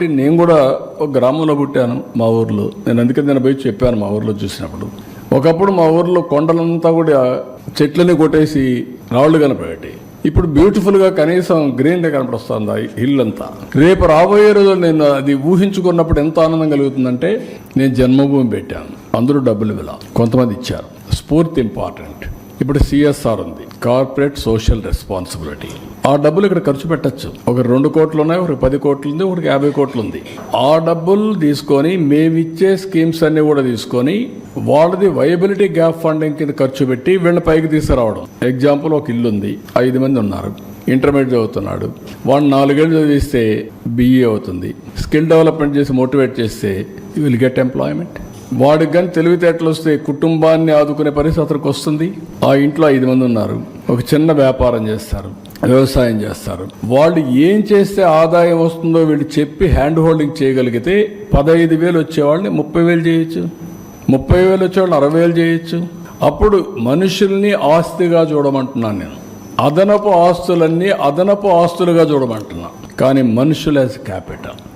నేను కూడా ఒక గ్రామంలో పుట్టాను మా ఊర్లో. నేను అందుకని నేను పోయి చెప్పాను మా ఊర్లో చూసినప్పుడు. ఒకప్పుడు మా ఊర్లో కొండలంతా కూడా చెట్లని కొట్టేసి రాళ్ళు కనపడేటి. ఇప్పుడు బ్యూటిఫుల్గా కనీసం గ్రీన్గా కనపడుస్తుంది ఆ హిల్ అంతా రేపు రాబోయే రోజు నేను అది ఊహించుకున్నప్పుడు ఎంత ఆనందం కలుగుతుందంటే నేను జన్మభూమి పెట్టాను. అందరూ డబ్బులు విలా కొంతమంది ఇచ్చారు. స్ఫూర్తి ఇంపార్టెంట్. ఇప్పుడు సిఎస్ఆర్ ఉంది. Corporate social responsibility. ఆ డబ్బులు ఇక్కడ ఖర్చు పెట్టచ్చు. ఒక రెండు కోట్లు ఉన్నాయి ఒక పది కోట్లు ఉంది ఒకటి యాభై కోట్లు ఉంది ఆ డబ్బులు తీసుకొని మేమిచ్చే స్కీమ్స్ అన్ని కూడా తీసుకొని వాళ్ళది వైబిలిటీ గ్యాప్ ఫండింగ్ కింద ఖర్చు పెట్టి వీళ్ళ పైకి తీసుకురావడం. ఎగ్జాంపుల్ ఒక ఇల్లు ఉంది ఐదు మంది ఉన్నారు. ఇంటర్మీడియట్ చదువుతున్నాడు. వాడు నాలుగేళ్ళు చదివిస్తే బీఈ అవుతుంది. స్కిల్ డెవలప్మెంట్ చేసి మోటివేట్ చేస్తే యూ విల్ గెట్ ఎంప్లాయ్మెంట్ వాడికి కానీ తెలివితేటలు వస్తే కుటుంబాన్ని ఆదుకునే పరిస్థితి అతనికి వస్తుంది. ఆ ఇంట్లో ఐదు మంది ఉన్నారు. ఒక చిన్న వ్యాపారం చేస్తారు. వ్యవసాయం చేస్తారు. వాళ్ళు ఏం చేస్తే ఆదాయం వస్తుందో వీళ్ళు చెప్పి హ్యాండ్ హోల్డింగ్ చేయగలిగితే పదహైదు వేలు వచ్చేవాళ్ళని ముప్పై వేలు చేయొచ్చు. ముప్పై వేలు వచ్చేవాళ్ళని అరవై వేలు చేయొచ్చు. అప్పుడు మనుషుల్ని ఆస్తిగా చూడమంటున్నాను నేను. అదనపు ఆస్తులన్నీ అదనపు ఆస్తులుగా చూడమంటున్నా. కానీ మనుషులు యాజ్ క్యాపిటల్